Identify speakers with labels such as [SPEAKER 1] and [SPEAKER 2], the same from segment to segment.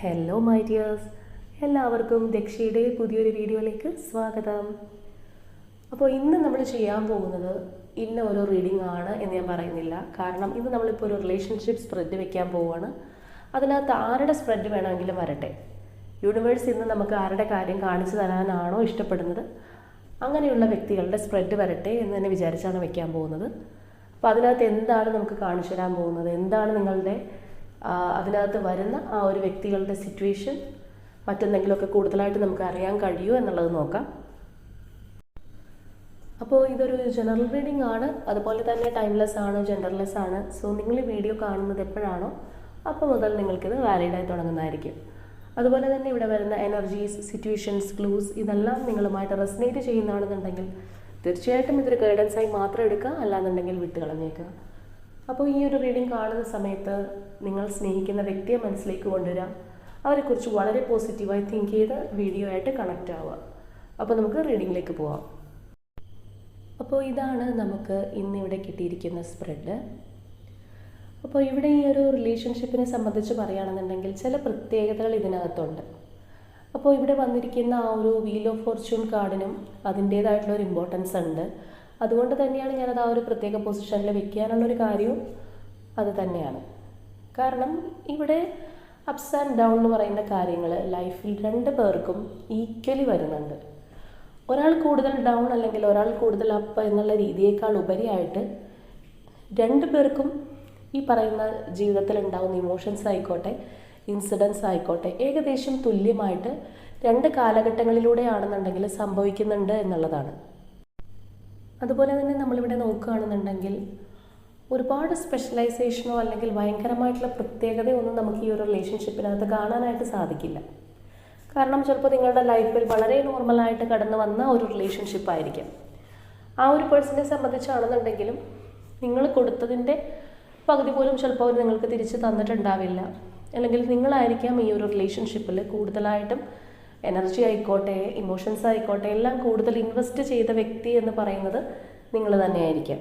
[SPEAKER 1] hello my dears എല്ലാവർക്കും ദക്ഷയുടെ പുതിയൊരു വീഡിയോയിലേക്ക് സ്വാഗതം അപ്പോൾ ഇന്ന് നമ്മൾ ചെയ്യാൻ പോകുന്നത് ഇന്ന ഒരു റീഡിംഗ് ആണ് എന്ന് ഞാൻ പറയുന്നില്ല കാരണം ഇന്ന് നമ്മളിപ്പോൾ ഒരു റിലേഷൻഷിപ്പ് സ്പ്രെഡ് വെക്കാൻ പോവുകയാണ് അതിനകത്ത് ആരുടെ സ്പ്രെഡ് വേണമെങ്കിലും വരട്ടെ യൂണിവേഴ്സ് ഇന്ന് നമുക്ക് ആരുടെ കാര്യം കാണിച്ചു തരാനാണോ ഇഷ്ടപ്പെടുന്നത് അങ്ങനെയുള്ള വ്യക്തികളുടെ സ്പ്രെഡ് വരട്ടെ എന്ന് തന്നെ വിചാരിച്ചാണ് വെക്കാൻ പോകുന്നത് അപ്പോൾ അതിനകത്ത് എന്താണ് നമുക്ക് കാണിച്ചു തരാൻ പോകുന്നത് എന്താണ് നിങ്ങളുടെ അതിനകത്ത് വരുന്ന ആ ഒരു വ്യക്തികളുടെ സിറ്റുവേഷൻ മറ്റെന്തെങ്കിലുമൊക്കെ കൂടുതലായിട്ട് നമുക്ക് അറിയാൻ കഴിയൂ എന്നുള്ളത് നോക്കാം അപ്പോൾ ഇതൊരു ജനറൽ റീഡിംഗ് ആണ് അതുപോലെ തന്നെ ടൈംലെസ് ആണ് ജെൻഡർലെസ് ആണ് സോ നിങ്ങൾ ഈ വീഡിയോ കാണുന്നത് എപ്പോഴാണോ അപ്പോൾ മുതൽ നിങ്ങൾക്കിത് വാലിഡായി തുടങ്ങുന്നതായിരിക്കും അതുപോലെ തന്നെ ഇവിടെ വരുന്ന എനർജീസ് സിറ്റുവേഷൻസ് ക്ലൂസ് ഇതെല്ലാം നിങ്ങളുമായിട്ട് റെസിനേറ്റ് ചെയ്യുന്നതാണെന്നുണ്ടെങ്കിൽ തീർച്ചയായിട്ടും ഇതൊരു ഗൈഡൻസായി മാത്രം എടുക്കുക അല്ലാന്നുണ്ടെങ്കിൽ വിട്ട് അപ്പോൾ ഈ ഒരു റീഡിംഗ് കാണുന്ന സമയത്ത് നിങ്ങൾ സ്നേഹിക്കുന്ന വ്യക്തിയെ മനസ്സിലേക്ക് കൊണ്ടുവരാം അവരെക്കുറിച്ച് വളരെ പോസിറ്റീവായി തിങ്ക് ചെയ്ത് വീഡിയോ ആയിട്ട് കണക്റ്റ് ആവുക അപ്പോൾ നമുക്ക് റീഡിങ്ങിലേക്ക് പോവാം അപ്പോൾ ഇതാണ് നമുക്ക് ഇന്നിവിടെ കിട്ടിയിരിക്കുന്ന സ്പ്രെഡ് അപ്പോൾ ഇവിടെ ഈ ഒരു റിലേഷൻഷിപ്പിനെ സംബന്ധിച്ച് പറയുകയാണെന്നുണ്ടെങ്കിൽ ചില പ്രത്യേകതകൾ ഇതിനകത്തുണ്ട് അപ്പോൾ ഇവിടെ വന്നിരിക്കുന്ന ആ ഒരു വീൽ ഓഫ് ഫോർച്യൂൺ കാർഡിനും അതിൻ്റേതായിട്ടുള്ള ഒരു ഇമ്പോർട്ടൻസ് ഉണ്ട് അതുകൊണ്ട് തന്നെയാണ് ഞാനത് ആ ഒരു പ്രത്യേക പൊസിഷനിൽ വെക്കാനുള്ളൊരു കാര്യവും അത് തന്നെയാണ് കാരണം ഇവിടെ അപ്സ് ആൻഡ് ഡൗൺ എന്ന് പറയുന്ന കാര്യങ്ങൾ ലൈഫിൽ രണ്ട് പേർക്കും ഈക്വലി വരുന്നുണ്ട് ഒരാൾ കൂടുതൽ ഡൗൺ അല്ലെങ്കിൽ ഒരാൾ കൂടുതൽ അപ്പ് എന്നുള്ള രീതിയേക്കാൾ ഉപരിയായിട്ട് രണ്ട് പേർക്കും ഈ പറയുന്ന ജീവിതത്തിൽ ഉണ്ടാകുന്ന ഇമോഷൻസ് ആയിക്കോട്ടെ ഇൻസിഡൻസ് ആയിക്കോട്ടെ ഏകദേശം തുല്യമായിട്ട് രണ്ട് കാലഘട്ടങ്ങളിലൂടെയാണെന്നുണ്ടെങ്കിൽ സംഭവിക്കുന്നുണ്ട് എന്നുള്ളതാണ് അതുപോലെ തന്നെ നമ്മളിവിടെ നോക്കുകയാണെന്നുണ്ടെങ്കിൽ ഒരുപാട് സ്പെഷ്യലൈസേഷനോ അല്ലെങ്കിൽ ഭയങ്കരമായിട്ടുള്ള പ്രത്യേകതയോ ഒന്നും നമുക്ക് ഈ ഒരു റിലേഷൻഷിപ്പിനകത്ത് കാണാനായിട്ട് സാധിക്കില്ല കാരണം ചിലപ്പോൾ നിങ്ങളുടെ ലൈഫിൽ വളരെ നോർമലായിട്ട് കടന്നു വന്ന ഒരു റിലേഷൻഷിപ്പ് ആയിരിക്കും ആ ഒരു പേഴ്സണെ സംബന്ധിച്ചാണെന്നുണ്ടെങ്കിലും നിങ്ങൾ കൊടുത്തതിൻ്റെ പകുതി പോലും ചിലപ്പോൾ അവർ നിങ്ങൾക്ക് തിരിച്ച് തന്നിട്ടുണ്ടാവില്ല അല്ലെങ്കിൽ നിങ്ങളായിരിക്കാം ഈ ഒരു റിലേഷൻഷിപ്പിൽ കൂടുതലായിട്ടും എനർജി ആയിക്കോട്ടെ ഇമോഷൻസ് ആയിക്കോട്ടെ എല്ലാം കൂടുതൽ ഇൻവെസ്റ്റ് ചെയ്ത വ്യക്തി എന്ന് പറയുന്നത് നിങ്ങൾ തന്നെയായിരിക്കാം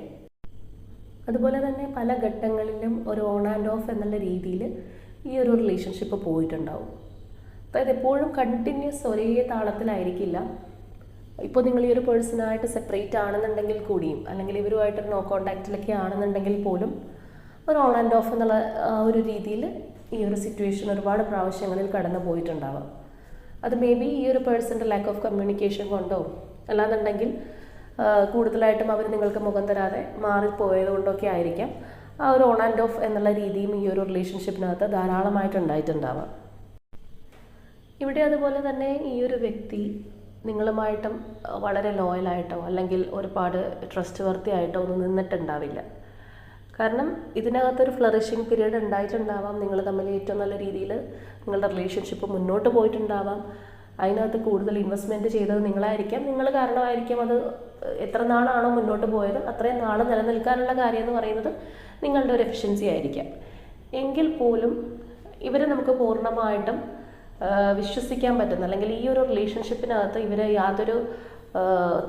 [SPEAKER 1] അതുപോലെ തന്നെ പല ഘട്ടങ്ങളിലും ഒരു ഓൺ ആൻഡ് ഓഫ് എന്നുള്ള രീതിയിൽ ഈ ഒരു റിലേഷൻഷിപ്പ് പോയിട്ടുണ്ടാവും അതായത് എപ്പോഴും കണ്ടിന്യൂസ് ഒരേ താളത്തിലായിരിക്കില്ല ഇപ്പോൾ നിങ്ങൾ ഈ ഒരു പേഴ്സണായിട്ട് സെപ്പറേറ്റ് ആണെന്നുണ്ടെങ്കിൽ കൂടിയും അല്ലെങ്കിൽ ഇവരുമായിട്ട് നോ കോൺടാക്റ്റിലൊക്കെ ആണെന്നുണ്ടെങ്കിൽ പോലും ഒരു ഓൺ ആൻഡ് ഓഫ് എന്നുള്ള ഒരു രീതിയിൽ ഈ ഒരു സിറ്റുവേഷൻ ഒരുപാട് പ്രാവശ്യങ്ങളിൽ കടന്നു പോയിട്ടുണ്ടാവാം അത് മേ ബി ഈ ഒരു പേഴ്സൻ്റെ ലാക്ക് ഓഫ് കമ്മ്യൂണിക്കേഷൻ കൊണ്ടോ അല്ലാന്നുണ്ടെങ്കിൽ കൂടുതലായിട്ടും അവർ നിങ്ങൾക്ക് മുഖം തരാതെ മാറിപ്പോയത് കൊണ്ടൊക്കെ ആയിരിക്കാം ആ ഒരു ഓൺ ആൻഡ് ഓഫ് എന്നുള്ള രീതിയും ഈ ഒരു റിലേഷൻഷിപ്പിനകത്ത് ധാരാളമായിട്ട് ഉണ്ടായിട്ടുണ്ടാവാം ഇവിടെ അതുപോലെ തന്നെ ഈ ഒരു വ്യക്തി നിങ്ങളുമായിട്ടും വളരെ ലോയലായിട്ടോ അല്ലെങ്കിൽ ഒരുപാട് ട്രസ്റ്റ് ആയിട്ടോ ഒന്നും നിന്നിട്ടുണ്ടാവില്ല കാരണം ഇതിനകത്തൊരു ഫ്ലറിഷിങ് പീരീഡ് ഉണ്ടായിട്ടുണ്ടാവാം നിങ്ങൾ തമ്മിൽ ഏറ്റവും നല്ല രീതിയിൽ നിങ്ങളുടെ റിലേഷൻഷിപ്പ് മുന്നോട്ട് പോയിട്ടുണ്ടാവാം അതിനകത്ത് കൂടുതൽ ഇൻവെസ്റ്റ്മെൻറ്റ് ചെയ്തത് നിങ്ങളായിരിക്കാം നിങ്ങൾ കാരണമായിരിക്കാം അത് എത്ര നാളാണോ മുന്നോട്ട് പോയത് അത്രയും നാൾ നിലനിൽക്കാനുള്ള കാര്യം എന്ന് പറയുന്നത് നിങ്ങളുടെ ഒരു എഫിഷ്യൻസി ആയിരിക്കാം എങ്കിൽ പോലും ഇവരെ നമുക്ക് പൂർണ്ണമായിട്ടും വിശ്വസിക്കാൻ പറ്റുന്ന അല്ലെങ്കിൽ ഈ ഒരു റിലേഷൻഷിപ്പിനകത്ത് ഇവരെ യാതൊരു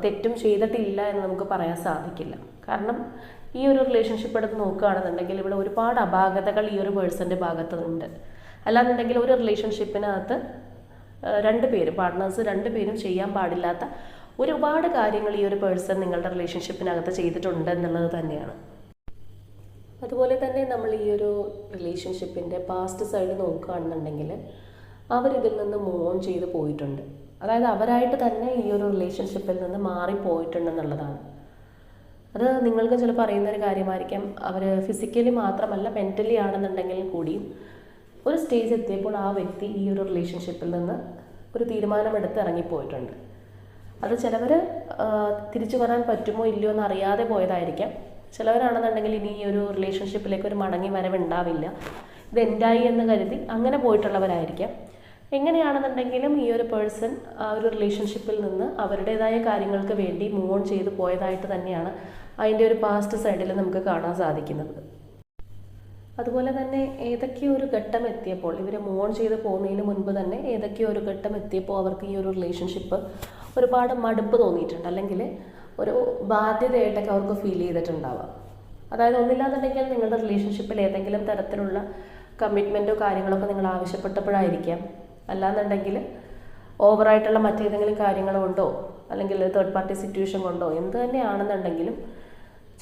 [SPEAKER 1] തെറ്റും ചെയ്തിട്ടില്ല എന്ന് നമുക്ക് പറയാൻ സാധിക്കില്ല കാരണം ഈ ഒരു റിലേഷൻഷിപ്പ് എടുത്ത് നോക്കുകയാണെന്നുണ്ടെങ്കിൽ ഇവിടെ ഒരുപാട് അപാകതകൾ ഈ ഒരു പേഴ്സൻ്റെ ഭാഗത്തുനിന്നുണ്ട് അല്ലാന്നുണ്ടെങ്കിൽ ഒരു റിലേഷൻഷിപ്പിനകത്ത് രണ്ട് പേരും പാർട്ട്നേഴ്സ് രണ്ട് പേരും ചെയ്യാൻ പാടില്ലാത്ത ഒരുപാട് കാര്യങ്ങൾ ഈ ഒരു പേഴ്സൺ നിങ്ങളുടെ റിലേഷൻഷിപ്പിനകത്ത് ചെയ്തിട്ടുണ്ട് എന്നുള്ളത് തന്നെയാണ് അതുപോലെ തന്നെ നമ്മൾ ഈ ഒരു റിലേഷൻഷിപ്പിൻ്റെ പാസ്റ്റ് സൈഡ് നോക്കുകയാണെന്നുണ്ടെങ്കിൽ അവരിതിൽ നിന്ന് മൂവ് ഓൺ ചെയ്ത് പോയിട്ടുണ്ട് അതായത് അവരായിട്ട് തന്നെ ഈ ഒരു റിലേഷൻഷിപ്പിൽ നിന്ന് മാറിപ്പോയിട്ടുണ്ടെന്നുള്ളതാണ് അത് നിങ്ങൾക്ക് ചിലപ്പോൾ അറിയുന്നൊരു കാര്യമായിരിക്കാം അവർ ഫിസിക്കലി മാത്രമല്ല മെൻ്റലി ആണെന്നുണ്ടെങ്കിൽ കൂടിയും ഒരു സ്റ്റേജ് എത്തിയപ്പോൾ ആ വ്യക്തി ഈ ഒരു റിലേഷൻഷിപ്പിൽ നിന്ന് ഒരു തീരുമാനമെടുത്ത് ഇറങ്ങിപ്പോയിട്ടുണ്ട് അത് ചിലവർ തിരിച്ചു വരാൻ പറ്റുമോ ഇല്ലയോ എന്ന് അറിയാതെ പോയതായിരിക്കാം ചിലവരാണെന്നുണ്ടെങ്കിൽ ഇനി ഈ ഒരു റിലേഷൻഷിപ്പിലേക്ക് ഒരു മടങ്ങി വരവുണ്ടാവില്ല ഇത് എൻഡായി എന്ന് കരുതി അങ്ങനെ പോയിട്ടുള്ളവരായിരിക്കാം എങ്ങനെയാണെന്നുണ്ടെങ്കിലും ഈ ഒരു പേഴ്സൺ ആ ഒരു റിലേഷൻഷിപ്പിൽ നിന്ന് അവരുടേതായ കാര്യങ്ങൾക്ക് വേണ്ടി മൂവ് ഓൺ ചെയ്ത് പോയതായിട്ട് തന്നെയാണ് അതിൻ്റെ ഒരു പാസ്റ്റ് സൈഡിൽ നമുക്ക് കാണാൻ സാധിക്കുന്നത് അതുപോലെ തന്നെ ഏതൊക്കെയോ ഒരു ഘട്ടം എത്തിയപ്പോൾ ഇവരെ മൂവ് ഓൺ ചെയ്ത് പോകുന്നതിന് മുൻപ് തന്നെ ഏതൊക്കെയോ ഒരു ഘട്ടം എത്തിയപ്പോൾ അവർക്ക് ഈ ഒരു റിലേഷൻഷിപ്പ് ഒരുപാട് മടുപ്പ് തോന്നിയിട്ടുണ്ട് അല്ലെങ്കിൽ ഒരു ബാധ്യതയായിട്ടൊക്കെ അവർക്ക് ഫീൽ ചെയ്തിട്ടുണ്ടാവാം അതായത് ഒന്നില്ലാന്നുണ്ടെങ്കിൽ നിങ്ങളുടെ റിലേഷൻഷിപ്പിൽ ഏതെങ്കിലും തരത്തിലുള്ള കമ്മിറ്റ്മെൻറ്റോ കാര്യങ്ങളൊക്കെ നിങ്ങൾ ആവശ്യപ്പെട്ടപ്പോഴായിരിക്കാം അല്ലാന്നുണ്ടെങ്കിൽ ഓവറായിട്ടുള്ള മറ്റേതെങ്കിലും കാര്യങ്ങൾ കൊണ്ടോ അല്ലെങ്കിൽ തേർഡ് പാർട്ടി സിറ്റുവേഷൻ കൊണ്ടോ എന്ത് തന്നെയാണെന്നുണ്ടെങ്കിലും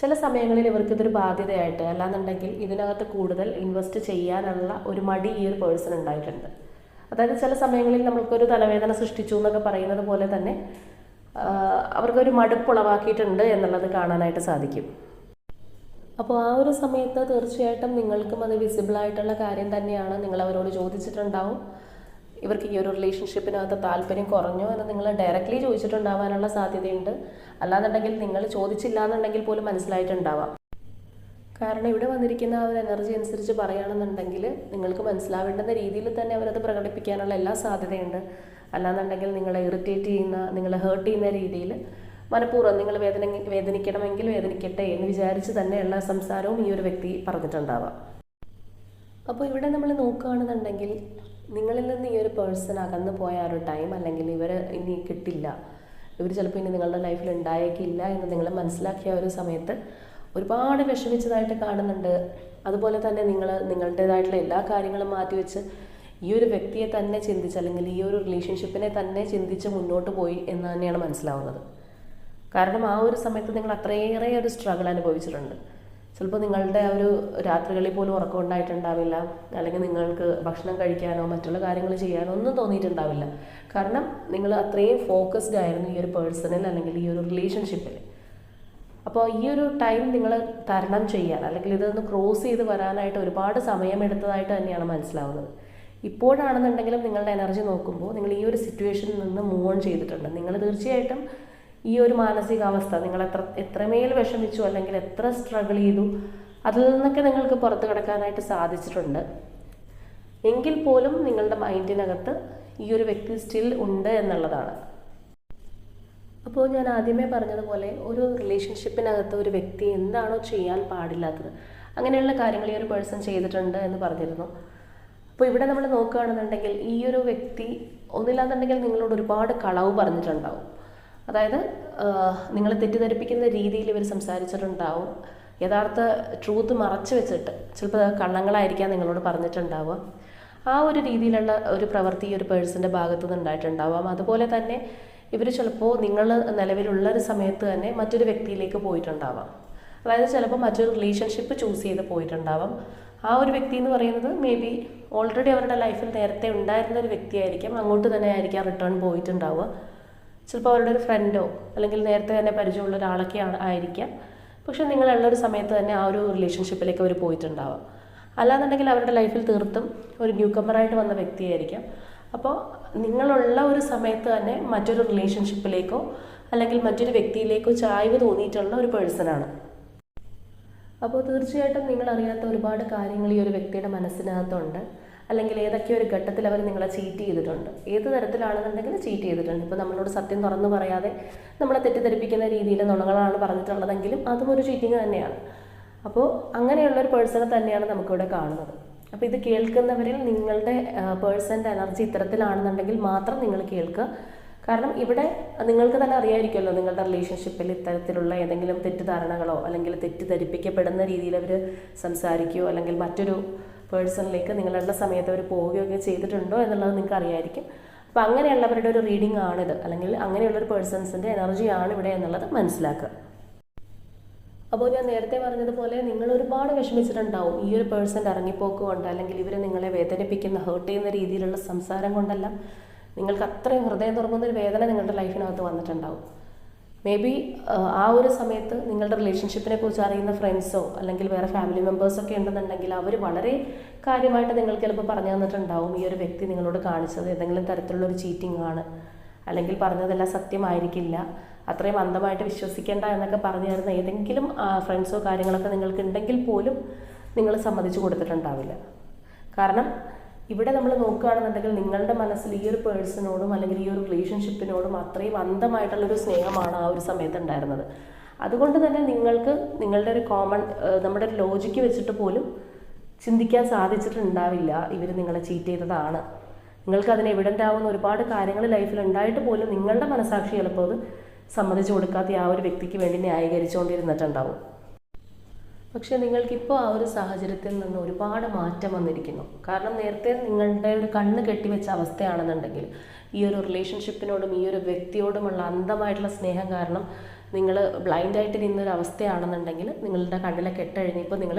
[SPEAKER 1] ചില സമയങ്ങളിൽ ഇവർക്ക് ഇതൊരു ബാധ്യതയായിട്ട് അല്ലാന്നുണ്ടെങ്കിൽ ഇതിനകത്ത് കൂടുതൽ ഇൻവെസ്റ്റ് ചെയ്യാനുള്ള ഒരു മടി ഈ ഒരു പേഴ്സൺ ഉണ്ടായിട്ടുണ്ട് അതായത് ചില സമയങ്ങളിൽ നമ്മൾക്കൊരു തലവേദന സൃഷ്ടിച്ചു എന്നൊക്കെ പറയുന്നത് പോലെ തന്നെ അവർക്കൊരു മടുപ്പുളവാക്കിയിട്ടുണ്ട് എന്നുള്ളത് കാണാനായിട്ട് സാധിക്കും അപ്പോൾ ആ ഒരു സമയത്ത് തീർച്ചയായിട്ടും നിങ്ങൾക്കും അത് വിസിബിളായിട്ടുള്ള കാര്യം തന്നെയാണ് നിങ്ങൾ അവരോട് ചോദിച്ചിട്ടുണ്ടാവും ഇവർക്ക് ഈ ഒരു റിലേഷൻഷിപ്പിനകത്ത് താല്പര്യം കുറഞ്ഞോ എന്ന് നിങ്ങൾ ഡയറക്റ്റ്ലി ചോദിച്ചിട്ടുണ്ടാവാനുള്ള സാധ്യതയുണ്ട് അല്ലാന്നുണ്ടെങ്കിൽ നിങ്ങൾ ചോദിച്ചില്ല എന്നുണ്ടെങ്കിൽ പോലും മനസ്സിലായിട്ടുണ്ടാവാം കാരണം ഇവിടെ വന്നിരിക്കുന്ന ആ ഒരു എനർജി അനുസരിച്ച് പറയുകയാണെന്നുണ്ടെങ്കിൽ നിങ്ങൾക്ക് മനസ്സിലാവേണ്ടുന്ന രീതിയിൽ തന്നെ അവരത് പ്രകടിപ്പിക്കാനുള്ള എല്ലാ സാധ്യതയുണ്ട് അല്ലാന്നുണ്ടെങ്കിൽ നിങ്ങളെ ഇറിറ്റേറ്റ് ചെയ്യുന്ന നിങ്ങളെ ഹേർട്ട് ചെയ്യുന്ന രീതിയിൽ മനഃപൂർവ്വം നിങ്ങൾ വേദന വേദനിക്കണമെങ്കിൽ വേദനിക്കട്ടെ എന്ന് വിചാരിച്ച് തന്നെയുള്ള സംസാരവും ഈ ഒരു വ്യക്തി പറഞ്ഞിട്ടുണ്ടാവാം അപ്പോൾ ഇവിടെ നമ്മൾ നോക്കുകയാണെന്നുണ്ടെങ്കിൽ നിങ്ങളിൽ നിന്ന് ഈ ഒരു പേഴ്സൺ അകന്നു പോയ ഒരു ടൈം അല്ലെങ്കിൽ ഇവർ ഇനി കിട്ടില്ല ഇവർ ചിലപ്പോൾ ഇനി നിങ്ങളുടെ ലൈഫിൽ ഉണ്ടായേക്കില്ല എന്ന് നിങ്ങൾ മനസ്സിലാക്കിയ ഒരു സമയത്ത് ഒരുപാട് വിഷമിച്ചതായിട്ട് കാണുന്നുണ്ട് അതുപോലെ തന്നെ നിങ്ങൾ നിങ്ങളുടേതായിട്ടുള്ള എല്ലാ കാര്യങ്ങളും മാറ്റിവെച്ച് ഈ ഒരു വ്യക്തിയെ തന്നെ ചിന്തിച്ച് അല്ലെങ്കിൽ ഈ ഒരു റിലേഷൻഷിപ്പിനെ തന്നെ ചിന്തിച്ച് മുന്നോട്ട് പോയി എന്ന് തന്നെയാണ് മനസ്സിലാവുന്നത് കാരണം ആ ഒരു സമയത്ത് നിങ്ങൾ അത്രയേറെ ഒരു സ്ട്രഗിൾ അനുഭവിച്ചിട്ടുണ്ട് ചിലപ്പോൾ നിങ്ങളുടെ ആ ഒരു രാത്രികളിൽ പോലും ഉറക്കം ഉണ്ടായിട്ടുണ്ടാവില്ല അല്ലെങ്കിൽ നിങ്ങൾക്ക് ഭക്ഷണം കഴിക്കാനോ മറ്റുള്ള കാര്യങ്ങൾ ചെയ്യാനോ ഒന്നും തോന്നിയിട്ടുണ്ടാവില്ല കാരണം നിങ്ങൾ അത്രയും ഫോക്കസ്ഡ് ആയിരുന്നു ഈ ഒരു പേഴ്സണിൽ അല്ലെങ്കിൽ ഈ ഒരു റിലേഷൻഷിപ്പിൽ അപ്പോൾ ഈ ഒരു ടൈം നിങ്ങൾ തരണം ചെയ്യാൻ അല്ലെങ്കിൽ ഇതൊന്ന് ക്രോസ് ചെയ്ത് വരാനായിട്ട് ഒരുപാട് സമയമെടുത്തതായിട്ട് തന്നെയാണ് മനസ്സിലാവുന്നത് ഇപ്പോഴാണെന്നുണ്ടെങ്കിലും നിങ്ങളുടെ എനർജി നോക്കുമ്പോൾ നിങ്ങൾ ഈ ഒരു സിറ്റുവേഷനിൽ നിന്ന് മൂവ് ഓൺ ചെയ്തിട്ടുണ്ട് നിങ്ങൾ തീർച്ചയായിട്ടും ഈ ഒരു മാനസികാവസ്ഥ നിങ്ങൾ എത്ര എത്രമേൽ വിഷമിച്ചു അല്ലെങ്കിൽ എത്ര സ്ട്രഗിൾ ചെയ്തു അതിൽ നിന്നൊക്കെ നിങ്ങൾക്ക് പുറത്ത് കിടക്കാനായിട്ട് സാധിച്ചിട്ടുണ്ട് എങ്കിൽ പോലും നിങ്ങളുടെ മൈൻഡിനകത്ത് ഈ ഒരു വ്യക്തി സ്റ്റിൽ ഉണ്ട് എന്നുള്ളതാണ് അപ്പോൾ ഞാൻ ആദ്യമേ പറഞ്ഞതുപോലെ ഒരു റിലേഷൻഷിപ്പിനകത്ത് ഒരു വ്യക്തി എന്താണോ ചെയ്യാൻ പാടില്ലാത്തത് അങ്ങനെയുള്ള കാര്യങ്ങൾ ഈ ഒരു പേഴ്സൺ ചെയ്തിട്ടുണ്ട് എന്ന് പറഞ്ഞിരുന്നു അപ്പോൾ ഇവിടെ നമ്മൾ നോക്കുകയാണെന്നുണ്ടെങ്കിൽ ഈ ഒരു വ്യക്തി ഒന്നില്ലാന്നുണ്ടെങ്കിൽ നിങ്ങളോട് ഒരുപാട് കളവ് പറഞ്ഞിട്ടുണ്ടാവും അതായത് നിങ്ങളെ തെറ്റിദ്ധരിപ്പിക്കുന്ന രീതിയിൽ ഇവർ സംസാരിച്ചിട്ടുണ്ടാവും യഥാർത്ഥ ട്രൂത്ത് മറച്ചു വെച്ചിട്ട് ചിലപ്പോൾ കള്ളങ്ങളായിരിക്കാം നിങ്ങളോട് പറഞ്ഞിട്ടുണ്ടാവുക ആ ഒരു രീതിയിലുള്ള ഒരു പ്രവൃത്തി ഈ ഒരു പേഴ്സൻ്റെ ഭാഗത്തുനിന്ന് ഉണ്ടായിട്ടുണ്ടാവാം അതുപോലെ തന്നെ ഇവർ ചിലപ്പോൾ നിങ്ങൾ നിലവിലുള്ള ഒരു സമയത്ത് തന്നെ മറ്റൊരു വ്യക്തിയിലേക്ക് പോയിട്ടുണ്ടാവാം അതായത് ചിലപ്പോൾ മറ്റൊരു റിലേഷൻഷിപ്പ് ചൂസ് ചെയ്ത് പോയിട്ടുണ്ടാവാം ആ ഒരു വ്യക്തി എന്ന് പറയുന്നത് മേ ബി ഓൾറെഡി അവരുടെ ലൈഫിൽ നേരത്തെ ഉണ്ടായിരുന്ന ഒരു വ്യക്തിയായിരിക്കും അങ്ങോട്ട് തന്നെ ആയിരിക്കാം റിട്ടേൺ പോയിട്ടുണ്ടാവുക ചിലപ്പോൾ അവരുടെ ഒരു ഫ്രണ്ടോ അല്ലെങ്കിൽ നേരത്തെ തന്നെ പരിചയമുള്ള ഒരാളൊക്കെ ആയിരിക്കാം പക്ഷെ നിങ്ങളുള്ള ഒരു സമയത്ത് തന്നെ ആ ഒരു റിലേഷൻഷിപ്പിലേക്ക് അവർ പോയിട്ടുണ്ടാവാം അല്ലാന്നുണ്ടെങ്കിൽ അവരുടെ ലൈഫിൽ തീർത്തും ഒരു ന്യൂ കമ്മറായിട്ട് വന്ന വ്യക്തിയായിരിക്കാം അപ്പോൾ നിങ്ങളുള്ള ഒരു സമയത്ത് തന്നെ മറ്റൊരു റിലേഷൻഷിപ്പിലേക്കോ അല്ലെങ്കിൽ മറ്റൊരു വ്യക്തിയിലേക്കോ ചായ്വ് തോന്നിയിട്ടുള്ള ഒരു പേഴ്സണാണ് അപ്പോൾ തീർച്ചയായിട്ടും നിങ്ങളറിയാത്ത ഒരുപാട് കാര്യങ്ങൾ ഈ ഒരു വ്യക്തിയുടെ മനസ്സിനകത്തുണ്ട് അല്ലെങ്കിൽ ഏതൊക്കെ ഒരു ഘട്ടത്തിൽ അവർ നിങ്ങളെ ചീറ്റ് ചെയ്തിട്ടുണ്ട് ഏത് തരത്തിലാണെന്നുണ്ടെങ്കിൽ ചീറ്റ് ചെയ്തിട്ടുണ്ട് ഇപ്പോൾ നമ്മളോട് സത്യം തുറന്നു പറയാതെ നമ്മളെ തെറ്റിദ്ധരിപ്പിക്കുന്ന രീതിയിൽ നുണകളാണ് പറഞ്ഞിട്ടുള്ളതെങ്കിലും അതും ഒരു ചീറ്റിങ് തന്നെയാണ് അപ്പോൾ അങ്ങനെയുള്ള ഒരു പേഴ്സണെ തന്നെയാണ് നമുക്കിവിടെ കാണുന്നത് അപ്പോൾ ഇത് കേൾക്കുന്നവരിൽ നിങ്ങളുടെ പേഴ്സൻ്റെ എനർജി ഇത്തരത്തിലാണെന്നുണ്ടെങ്കിൽ മാത്രം നിങ്ങൾ കേൾക്കുക കാരണം ഇവിടെ നിങ്ങൾക്ക് തന്നെ അറിയായിരിക്കുമല്ലോ നിങ്ങളുടെ റിലേഷൻഷിപ്പിൽ ഇത്തരത്തിലുള്ള ഏതെങ്കിലും തെറ്റിദ്ധാരണകളോ അല്ലെങ്കിൽ തെറ്റിദ്ധരിപ്പിക്കപ്പെടുന്ന രീതിയിൽ അവർ സംസാരിക്കുകയോ അല്ലെങ്കിൽ മറ്റൊരു പേഴ്സണിലേക്ക് നിങ്ങളുടെ സമയത്ത് അവർ പോവുകയൊക്കെ ചെയ്തിട്ടുണ്ടോ എന്നുള്ളത് നിങ്ങൾക്ക് അറിയായിരിക്കും അപ്പോൾ അങ്ങനെയുള്ളവരുടെ ഒരു റീഡിംഗ് ആണിത് അല്ലെങ്കിൽ അങ്ങനെയുള്ളൊരു പേഴ്സൺസിൻ്റെ എനർജിയാണ് ഇവിടെ എന്നുള്ളത് മനസ്സിലാക്കുക അപ്പോൾ ഞാൻ നേരത്തെ പറഞ്ഞതുപോലെ നിങ്ങൾ ഒരുപാട് വിഷമിച്ചിട്ടുണ്ടാവും ഈ ഒരു പേഴ്സൻ്റെ ഇറങ്ങിപ്പോക്ക് കൊണ്ട് അല്ലെങ്കിൽ ഇവർ നിങ്ങളെ വേദനിപ്പിക്കുന്ന ഹേർട്ട് ചെയ്യുന്ന രീതിയിലുള്ള സംസാരം കൊണ്ടല്ല നിങ്ങൾക്ക് അത്രയും ഹൃദയം തുറങ്ങുന്നൊരു വേദന നിങ്ങളുടെ ലൈഫിനകത്ത് വന്നിട്ടുണ്ടാവും മേ ബി ആ ഒരു സമയത്ത് നിങ്ങളുടെ റിലേഷൻഷിപ്പിനെ കുറിച്ച് അറിയുന്ന ഫ്രണ്ട്സോ അല്ലെങ്കിൽ വേറെ ഫാമിലി മെമ്പേഴ്സൊക്കെ ഉണ്ടെന്നുണ്ടെങ്കിൽ അവർ വളരെ കാര്യമായിട്ട് നിങ്ങൾക്ക് ചിലപ്പോൾ പറഞ്ഞു തന്നിട്ടുണ്ടാവും ഈ ഒരു വ്യക്തി നിങ്ങളോട് കാണിച്ചത് ഏതെങ്കിലും തരത്തിലുള്ള ഒരു ചീറ്റിംഗ് ആണ് അല്ലെങ്കിൽ പറഞ്ഞതെല്ലാം സത്യമായിരിക്കില്ല അത്രയും അന്ധമായിട്ട് വിശ്വസിക്കേണ്ട എന്നൊക്കെ പറഞ്ഞു തരുന്ന ഏതെങ്കിലും ഫ്രണ്ട്സോ കാര്യങ്ങളൊക്കെ നിങ്ങൾക്ക് ഉണ്ടെങ്കിൽ പോലും നിങ്ങൾ സമ്മതിച്ചു കൊടുത്തിട്ടുണ്ടാവില്ല കാരണം ഇവിടെ നമ്മൾ നോക്കുകയാണെന്നുണ്ടെങ്കിൽ നിങ്ങളുടെ മനസ്സിൽ ഈ ഒരു പേഴ്സണോടും അല്ലെങ്കിൽ ഈ ഒരു റിലേഷൻഷിപ്പിനോടും അത്രയും അന്ധമായിട്ടുള്ളൊരു സ്നേഹമാണ് ആ ഒരു സമയത്ത് ഉണ്ടായിരുന്നത് അതുകൊണ്ട് തന്നെ നിങ്ങൾക്ക് നിങ്ങളുടെ ഒരു കോമൺ നമ്മുടെ ഒരു ലോജിക്ക് വെച്ചിട്ട് പോലും ചിന്തിക്കാൻ സാധിച്ചിട്ടുണ്ടാവില്ല ഇവർ നിങ്ങളെ ചീറ്റ് ചെയ്തതാണ് നിങ്ങൾക്ക് അതിന് എവിഡൻ്റ് ആവുന്ന ഒരുപാട് കാര്യങ്ങൾ ലൈഫിൽ ഉണ്ടായിട്ട് പോലും നിങ്ങളുടെ മനസാക്ഷി ചിലപ്പോൾ അത് സമ്മതിച്ചു കൊടുക്കാത്ത ആ ഒരു വ്യക്തിക്ക് വേണ്ടി ന്യായീകരിച്ചുകൊണ്ടിരുന്നിട്ടുണ്ടാവും പക്ഷേ നിങ്ങൾക്കിപ്പോൾ ആ ഒരു സാഹചര്യത്തിൽ നിന്ന് ഒരുപാട് മാറ്റം വന്നിരിക്കുന്നു കാരണം നേരത്തെ നിങ്ങളുടെ ഒരു കണ്ണ് കെട്ടിവെച്ച അവസ്ഥയാണെന്നുണ്ടെങ്കിൽ ഈ ഒരു റിലേഷൻഷിപ്പിനോടും ഈ ഒരു വ്യക്തിയോടുമുള്ള അന്ധമായിട്ടുള്ള സ്നേഹം കാരണം നിങ്ങൾ ബ്ലൈൻഡായിട്ട് നിന്നൊരു അവസ്ഥയാണെന്നുണ്ടെങ്കിൽ നിങ്ങളുടെ കണ്ണിലെ കെട്ടഴിഞ്ഞിപ്പോൾ നിങ്ങൾ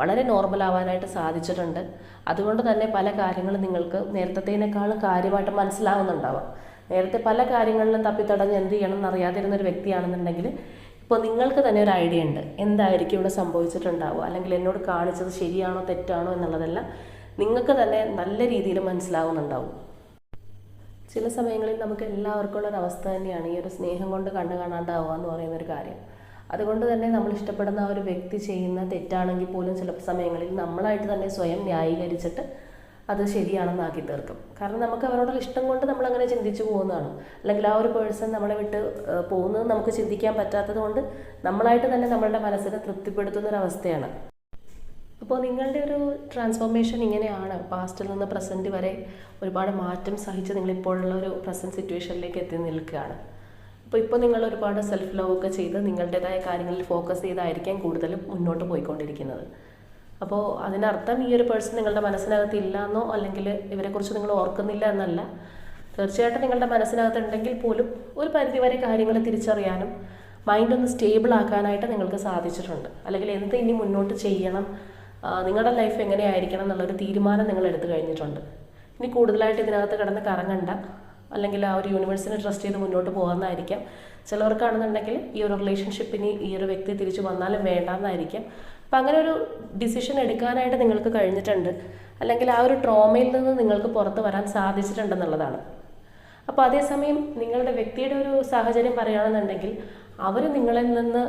[SPEAKER 1] വളരെ നോർമലാവാനായിട്ട് സാധിച്ചിട്ടുണ്ട് അതുകൊണ്ട് തന്നെ പല കാര്യങ്ങളും നിങ്ങൾക്ക് നേരത്തേനേക്കാളും കാര്യമായിട്ട് മനസ്സിലാവുന്നുണ്ടാവാം നേരത്തെ പല കാര്യങ്ങളിലും തപ്പിത്തടഞ്ഞ് എന്ത് ചെയ്യണം എന്നറിയാതിരുന്നൊരു വ്യക്തിയാണെന്നുണ്ടെങ്കിൽ ഇപ്പോൾ നിങ്ങൾക്ക് തന്നെ ഒരു ഐഡിയ ഉണ്ട് എന്തായിരിക്കും ഇവിടെ സംഭവിച്ചിട്ടുണ്ടാവുക അല്ലെങ്കിൽ എന്നോട് കാണിച്ചത് ശരിയാണോ തെറ്റാണോ എന്നുള്ളതെല്ലാം നിങ്ങൾക്ക് തന്നെ നല്ല രീതിയിൽ മനസ്സിലാവുന്നുണ്ടാവും ചില സമയങ്ങളിൽ നമുക്ക് എല്ലാവർക്കും ഉള്ള ഒരു അവസ്ഥ തന്നെയാണ് ഈ ഒരു സ്നേഹം കൊണ്ട് കണ്ടു കാണാണ്ടാവുക എന്ന് പറയുന്നൊരു കാര്യം അതുകൊണ്ട് തന്നെ നമ്മൾ ഇഷ്ടപ്പെടുന്ന ആ ഒരു വ്യക്തി ചെയ്യുന്ന തെറ്റാണെങ്കിൽ പോലും ചില സമയങ്ങളിൽ നമ്മളായിട്ട് തന്നെ സ്വയം ന്യായീകരിച്ചിട്ട് അത് ശരിയാണെന്നാക്കി തീർക്കും കാരണം നമുക്ക് അവരോടുള്ള ഇഷ്ടം കൊണ്ട് നമ്മൾ അങ്ങനെ ചിന്തിച്ചു പോകുന്നതാണ് അല്ലെങ്കിൽ ആ ഒരു പേഴ്സൺ നമ്മളെ വിട്ട് പോകുന്നത് നമുക്ക് ചിന്തിക്കാൻ പറ്റാത്തത് കൊണ്ട് നമ്മളായിട്ട് തന്നെ നമ്മളുടെ മനസ്സിനെ തൃപ്തിപ്പെടുത്തുന്ന ഒരു അവസ്ഥയാണ് അപ്പോൾ നിങ്ങളുടെ ഒരു ട്രാൻസ്ഫോർമേഷൻ ഇങ്ങനെയാണ് പാസ്റ്റിൽ നിന്ന് പ്രസൻറ്റ് വരെ ഒരുപാട് മാറ്റം സഹിച്ച് നിങ്ങളിപ്പോഴുള്ള ഒരു പ്രസൻറ്റ് സിറ്റുവേഷനിലേക്ക് എത്തി നിൽക്കുകയാണ് അപ്പോൾ ഇപ്പോൾ നിങ്ങൾ ഒരുപാട് സെൽഫ് ലവ് ഒക്കെ ചെയ്ത് നിങ്ങളുടേതായ കാര്യങ്ങളിൽ ഫോക്കസ് ചെയ്തായിരിക്കാം കൂടുതലും മുന്നോട്ട് പോയിക്കൊണ്ടിരിക്കുന്നത് അപ്പോൾ അതിനർത്ഥം ഈ ഒരു പേഴ്സൺ നിങ്ങളുടെ മനസ്സിനകത്ത് ഇല്ലയെന്നോ അല്ലെങ്കിൽ ഇവരെക്കുറിച്ച് നിങ്ങൾ ഓർക്കുന്നില്ല എന്നല്ല തീർച്ചയായിട്ടും നിങ്ങളുടെ മനസ്സിനകത്ത് ഉണ്ടെങ്കിൽ പോലും ഒരു പരിധിവരെ കാര്യങ്ങൾ തിരിച്ചറിയാനും മൈൻഡ് ഒന്ന് സ്റ്റേബിൾ ആക്കാനായിട്ട് നിങ്ങൾക്ക് സാധിച്ചിട്ടുണ്ട് അല്ലെങ്കിൽ എന്ത് ഇനി മുന്നോട്ട് ചെയ്യണം നിങ്ങളുടെ ലൈഫ് എങ്ങനെയായിരിക്കണം എന്നുള്ളൊരു തീരുമാനം നിങ്ങൾ എടുത്തു കഴിഞ്ഞിട്ടുണ്ട് ഇനി കൂടുതലായിട്ട് ഇതിനകത്ത് കിടന്ന് കറങ്ങണ്ട അല്ലെങ്കിൽ ആ ഒരു യൂണിവേഴ്സിനെ ട്രസ്റ്റ് ചെയ്ത് മുന്നോട്ട് പോകാമെന്നായിരിക്കാം ചിലവർക്കാണെന്നുണ്ടെങ്കിൽ ഈ ഒരു റിലേഷൻഷിപ്പിന് ഈ ഒരു വ്യക്തി തിരിച്ചു വന്നാലും വേണ്ടാന്നായിരിക്കാം അപ്പം അങ്ങനെ ഒരു ഡിസിഷൻ എടുക്കാനായിട്ട് നിങ്ങൾക്ക് കഴിഞ്ഞിട്ടുണ്ട് അല്ലെങ്കിൽ ആ ഒരു ട്രോമയിൽ നിന്ന് നിങ്ങൾക്ക് പുറത്ത് വരാൻ സാധിച്ചിട്ടുണ്ടെന്നുള്ളതാണ് അപ്പോൾ അതേസമയം നിങ്ങളുടെ വ്യക്തിയുടെ ഒരു സാഹചര്യം പറയുകയാണെന്നുണ്ടെങ്കിൽ അവർ നിങ്ങളിൽ നിന്ന്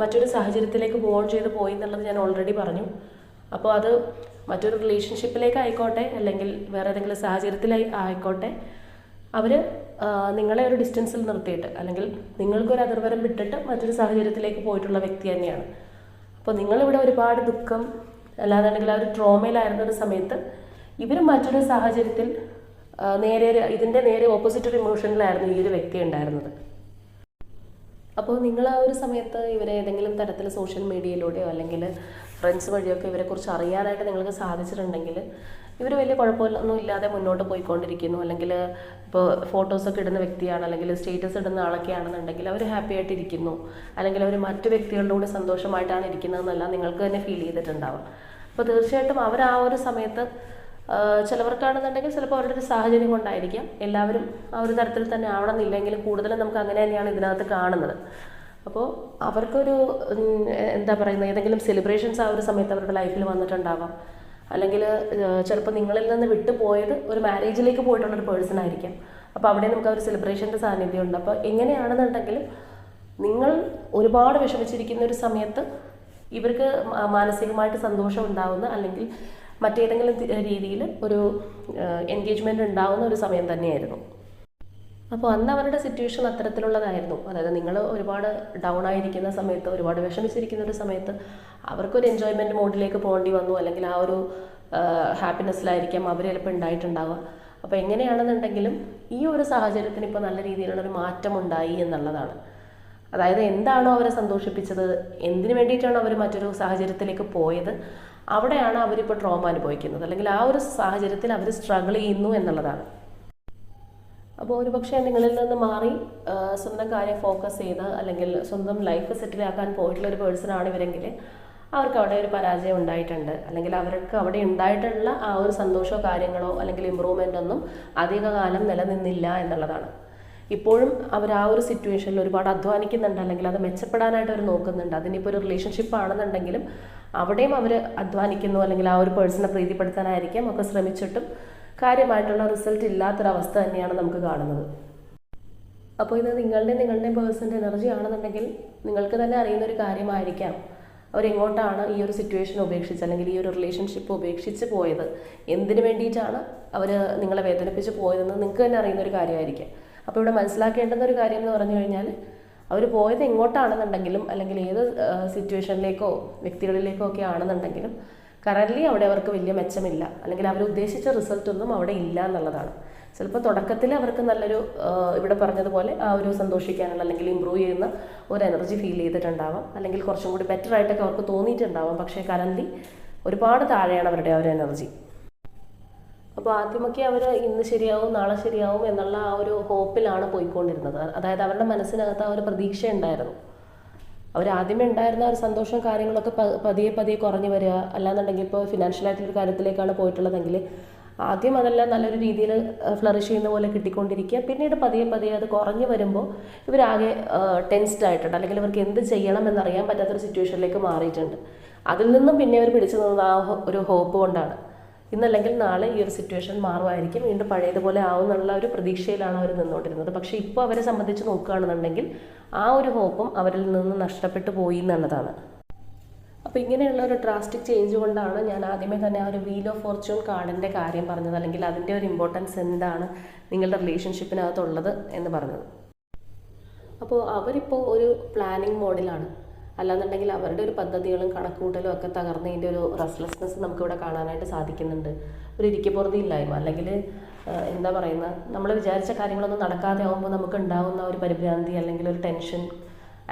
[SPEAKER 1] മറ്റൊരു സാഹചര്യത്തിലേക്ക് ബോൺ ചെയ്ത് പോയി എന്നുള്ളത് ഞാൻ ഓൾറെഡി പറഞ്ഞു അപ്പോൾ അത് മറ്റൊരു റിലേഷൻഷിപ്പിലേക്ക് ആയിക്കോട്ടെ അല്ലെങ്കിൽ വേറെ ഏതെങ്കിലും സാഹചര്യത്തിലായി ആയിക്കോട്ടെ അവർ നിങ്ങളെ ഒരു ഡിസ്റ്റൻസിൽ നിർത്തിയിട്ട് അല്ലെങ്കിൽ നിങ്ങൾക്കൊരു അതിർവരം വിട്ടിട്ട് മറ്റൊരു സാഹചര്യത്തിലേക്ക് പോയിട്ടുള്ള വ്യക്തി തന്നെയാണ് അപ്പോൾ നിങ്ങളിവിടെ ഒരുപാട് ദുഃഖം അല്ലാതെയാണെങ്കിൽ ആ ഒരു ട്രോമയിലായിരുന്ന ഒരു സമയത്ത് ഇവരും മറ്റൊരു സാഹചര്യത്തിൽ നേരെ ഇതിൻ്റെ നേരെ ഓപ്പോസിറ്റ് ഒരു ഇമോഷനിലായിരുന്നു ഈ ഒരു വ്യക്തി ഉണ്ടായിരുന്നത് അപ്പോൾ നിങ്ങൾ ആ ഒരു സമയത്ത് ഇവരെ ഏതെങ്കിലും തരത്തിൽ സോഷ്യൽ മീഡിയയിലൂടെയോ അല്ലെങ്കിൽ ഫ്രണ്ട്സ് വഴിയൊക്കെ ഇവരെക്കുറിച്ച് അറിയാനായിട്ട് നിങ്ങൾക്ക് സാധിച്ചിട്ടുണ്ടെങ്കിൽ ഇവർ വലിയ കുഴപ്പമൊന്നും ഇല്ലാതെ മുന്നോട്ട് പോയിക്കൊണ്ടിരിക്കുന്നു അല്ലെങ്കിൽ ഇപ്പോൾ ഫോട്ടോസൊക്കെ ഇടുന്ന വ്യക്തിയാണ് അല്ലെങ്കിൽ സ്റ്റേറ്റസ് ഇടുന്ന ആളൊക്കെ ആണെന്നുണ്ടെങ്കിൽ അവർ ഹാപ്പി ആയിട്ട് ഇരിക്കുന്നു അല്ലെങ്കിൽ അവർ മറ്റു വ്യക്തികളുടെ കൂടെ സന്തോഷമായിട്ടാണ് ഇരിക്കുന്നതെന്നെല്ലാം നിങ്ങൾക്ക് തന്നെ ഫീൽ ചെയ്തിട്ടുണ്ടാവും അപ്പോൾ തീർച്ചയായിട്ടും അവർ ആ ഒരു സമയത്ത് ചിലവർക്കാണെന്നുണ്ടെങ്കിൽ ചിലപ്പോൾ അവരുടെ ഒരു സാഹചര്യം കൊണ്ടായിരിക്കാം എല്ലാവരും ആ ഒരു തരത്തിൽ തന്നെ ആവണമെന്നില്ലെങ്കിൽ കൂടുതലും നമുക്ക് അങ്ങനെ തന്നെയാണ് ഇതിനകത്ത് കാണുന്നത് അപ്പോൾ അവർക്കൊരു എന്താ പറയുന്നത് ഏതെങ്കിലും സെലിബ്രേഷൻസ് ആ ഒരു സമയത്ത് അവരുടെ ലൈഫിൽ വന്നിട്ടുണ്ടാവാം അല്ലെങ്കിൽ ചിലപ്പോൾ നിങ്ങളിൽ നിന്ന് വിട്ടുപോയത് ഒരു മാരേജിലേക്ക് ഒരു പേഴ്സൺ ആയിരിക്കാം അപ്പോൾ അവിടെ നമുക്ക് ആ ഒരു സെലിബ്രേഷൻ്റെ സാന്നിധ്യമുണ്ട് അപ്പോൾ എങ്ങനെയാണെന്നുണ്ടെങ്കിലും നിങ്ങൾ ഒരുപാട് വിഷമിച്ചിരിക്കുന്ന ഒരു സമയത്ത് ഇവർക്ക് മാനസികമായിട്ട് സന്തോഷം ഉണ്ടാവുന്ന അല്ലെങ്കിൽ മറ്റേതെങ്കിലും രീതിയിൽ ഒരു എൻഗേജ്മെൻ്റ് ഉണ്ടാവുന്ന ഒരു സമയം തന്നെയായിരുന്നു അപ്പോൾ അന്ന് അവരുടെ സിറ്റുവേഷൻ അത്തരത്തിലുള്ളതായിരുന്നു അതായത് നിങ്ങൾ ഒരുപാട് ഡൗൺ ആയിരിക്കുന്ന സമയത്ത് ഒരുപാട് വിഷമിച്ചിരിക്കുന്ന ഒരു സമയത്ത് അവർക്കൊരു എൻജോയ്മെൻറ്റ് മോഡിലേക്ക് പോകേണ്ടി വന്നു അല്ലെങ്കിൽ ആ ഒരു ഹാപ്പിനെസ്സിലായിരിക്കാം അവർ ചിലപ്പോൾ ഉണ്ടായിട്ടുണ്ടാവുക അപ്പോൾ എങ്ങനെയാണെന്നുണ്ടെങ്കിലും ഈ ഒരു സാഹചര്യത്തിന് ഇപ്പോൾ നല്ല രീതിയിലുള്ള ഒരു മാറ്റം ഉണ്ടായി എന്നുള്ളതാണ് അതായത് എന്താണോ അവരെ സന്തോഷിപ്പിച്ചത് എന്തിനു വേണ്ടിയിട്ടാണ് അവർ മറ്റൊരു സാഹചര്യത്തിലേക്ക് പോയത് അവിടെയാണ് അവരിപ്പോൾ ട്രോമ അനുഭവിക്കുന്നത് അല്ലെങ്കിൽ ആ ഒരു സാഹചര്യത്തിൽ അവർ സ്ട്രഗിൾ ചെയ്യുന്നു എന്നുള്ളതാണ് അപ്പോൾ ഒരുപക്ഷെ നിങ്ങളിൽ നിന്ന് മാറി സ്വന്തം കാര്യം ഫോക്കസ് ചെയ്ത് അല്ലെങ്കിൽ സ്വന്തം ലൈഫ് സെറ്റിലാക്കാൻ പോയിട്ടുള്ള ഒരു പേഴ്സൺ ആണ് ഇവരെങ്കിൽ അവർക്ക് അവിടെ ഒരു പരാജയം ഉണ്ടായിട്ടുണ്ട് അല്ലെങ്കിൽ അവർക്ക് അവിടെ ഉണ്ടായിട്ടുള്ള ആ ഒരു സന്തോഷമോ കാര്യങ്ങളോ അല്ലെങ്കിൽ ഇമ്പ്രൂവ്മെൻ്റ് ഒന്നും അധികകാലം നിലനിന്നില്ല എന്നുള്ളതാണ് ഇപ്പോഴും അവർ ആ ഒരു സിറ്റുവേഷനിൽ ഒരുപാട് അധ്വാനിക്കുന്നുണ്ട് അല്ലെങ്കിൽ അത് മെച്ചപ്പെടാനായിട്ട് അവർ നോക്കുന്നുണ്ട് അതിനിപ്പോൾ ഒരു റിലേഷൻഷിപ്പ് ആണെന്നുണ്ടെങ്കിലും അവിടെയും അവർ അധ്വാനിക്കുന്നു അല്ലെങ്കിൽ ആ ഒരു പേഴ്സണെ പ്രീതിപ്പെടുത്താനായിരിക്കാം ഒക്കെ ശ്രമിച്ചിട്ടും കാര്യമായിട്ടുള്ള റിസൾട്ട് ഇല്ലാത്തൊരവസ്ഥ തന്നെയാണ് നമുക്ക് കാണുന്നത് അപ്പോൾ ഇത് നിങ്ങളുടെ നിങ്ങളുടെ പേഴ്സൻ്റെ എനർജി ആണെന്നുണ്ടെങ്കിൽ നിങ്ങൾക്ക് തന്നെ അറിയുന്ന ഒരു കാര്യമായിരിക്കാം അവരെങ്ങോട്ടാണ് ഈ ഒരു സിറ്റുവേഷൻ ഉപേക്ഷിച്ച് അല്ലെങ്കിൽ ഈ ഒരു റിലേഷൻഷിപ്പ് ഉപേക്ഷിച്ച് പോയത് എന്തിനു വേണ്ടിയിട്ടാണ് അവർ നിങ്ങളെ വേദനിപ്പിച്ച് പോയതെന്ന് നിങ്ങൾക്ക് തന്നെ അറിയുന്ന ഒരു കാര്യമായിരിക്കാം അപ്പോൾ ഇവിടെ മനസ്സിലാക്കേണ്ടുന്ന ഒരു കാര്യം എന്ന് പറഞ്ഞു കഴിഞ്ഞാൽ അവർ പോയത് എങ്ങോട്ടാണെന്നുണ്ടെങ്കിലും അല്ലെങ്കിൽ ഏത് സിറ്റുവേഷനിലേക്കോ വ്യക്തികളിലേക്കോ ഒക്കെ ആണെന്നുണ്ടെങ്കിലും കറൻ്റ്ലി അവിടെ അവർക്ക് വലിയ മെച്ചമില്ല അല്ലെങ്കിൽ അവർ ഉദ്ദേശിച്ച റിസൾട്ടൊന്നും അവിടെ ഇല്ല എന്നുള്ളതാണ് ചിലപ്പോൾ തുടക്കത്തിൽ അവർക്ക് നല്ലൊരു ഇവിടെ പറഞ്ഞതുപോലെ ആ ഒരു സന്തോഷിക്കാനുള്ള അല്ലെങ്കിൽ ഇമ്പ്രൂവ് ചെയ്യുന്ന ഒരു എനർജി ഫീൽ ചെയ്തിട്ടുണ്ടാവാം അല്ലെങ്കിൽ കുറച്ചും കൂടി ബെറ്റർ ആയിട്ടൊക്കെ അവർക്ക് തോന്നിയിട്ടുണ്ടാവാം പക്ഷേ കറൻ്റ്ലി ഒരുപാട് താഴെയാണ് അവരുടെ ആ ഒരു എനർജി അപ്പോൾ ആദ്യമൊക്കെ അവർ ഇന്ന് ശരിയാവും നാളെ ശരിയാവും എന്നുള്ള ആ ഒരു ഹോപ്പിലാണ് പോയിക്കൊണ്ടിരുന്നത് അതായത് അവരുടെ മനസ്സിനകത്ത് ആ ഒരു പ്രതീക്ഷ ഉണ്ടായിരുന്നു അവരാദ്യമേ ഉണ്ടായിരുന്ന ഒരു സന്തോഷവും കാര്യങ്ങളൊക്കെ പതിയെ പതിയെ കുറഞ്ഞു വരിക അല്ലാന്നുണ്ടെങ്കിൽ ഇപ്പോൾ ഫിനാൻഷ്യലായിട്ടുള്ളൊരു കാര്യത്തിലേക്കാണ് പോയിട്ടുള്ളതെങ്കിൽ ആദ്യം അതെല്ലാം നല്ലൊരു രീതിയിൽ ഫ്ലറിഷ് ചെയ്യുന്ന പോലെ കിട്ടിക്കൊണ്ടിരിക്കുക പിന്നീട് പതിയെ പതിയെ അത് കുറഞ്ഞു വരുമ്പോൾ ഇവരാകെ ടെൻസ്ഡ് ആയിട്ടുണ്ട് അല്ലെങ്കിൽ ഇവർക്ക് എന്ത് ചെയ്യണം എന്നറിയാൻ പറ്റാത്തൊരു സിറ്റുവേഷനിലേക്ക് മാറിയിട്ടുണ്ട് അതിൽ നിന്നും പിന്നെ അവർ പിടിച്ചു നിന്നത് ആ ഒരു ഹോപ്പ് കൊണ്ടാണ് ഇന്നല്ലെങ്കിൽ നാളെ ഈ ഒരു സിറ്റുവേഷൻ മാറുമായിരിക്കും വീണ്ടും പഴയതുപോലെ ആവും എന്നുള്ള ഒരു പ്രതീക്ഷയിലാണ് അവർ നിന്നുകൊണ്ടിരുന്നത് പക്ഷേ ഇപ്പോൾ അവരെ സംബന്ധിച്ച് നോക്കുകയാണെന്നുണ്ടെങ്കിൽ ആ ഒരു ഹോപ്പും അവരിൽ നിന്ന് നഷ്ടപ്പെട്ടു പോയി എന്നുള്ളതാണ് അപ്പോൾ ഇങ്ങനെയുള്ള ഒരു ഡ്രാസ്റ്റിക് ചേഞ്ച് കൊണ്ടാണ് ഞാൻ ആദ്യമേ തന്നെ ആ ഒരു വീൽ ഓഫ് ഫോർച്യൂൺ കാർഡിൻ്റെ കാര്യം പറഞ്ഞത് അല്ലെങ്കിൽ അതിൻ്റെ ഒരു ഇമ്പോർട്ടൻസ് എന്താണ് നിങ്ങളുടെ റിലേഷൻഷിപ്പിനകത്തുള്ളത് എന്ന് പറഞ്ഞത് അപ്പോൾ അവരിപ്പോൾ ഒരു പ്ലാനിങ് മോഡിലാണ് അല്ലാന്നുണ്ടെങ്കിൽ അവരുടെ ഒരു പദ്ധതികളും കണക്കുകൂട്ടലും ഒക്കെ തകർന്നതിൻ്റെ ഒരു റെസ്ലെസ്നെസ് നമുക്കിവിടെ കാണാനായിട്ട് സാധിക്കുന്നുണ്ട് ഒരു ഇരിക്കപ്പുറതി ഇല്ലായ്മ അല്ലെങ്കിൽ എന്താ പറയുന്ന നമ്മൾ വിചാരിച്ച കാര്യങ്ങളൊന്നും നടക്കാതെ ആകുമ്പോൾ നമുക്ക് ഉണ്ടാകുന്ന ഒരു പരിഭ്രാന്തി അല്ലെങ്കിൽ ഒരു ടെൻഷൻ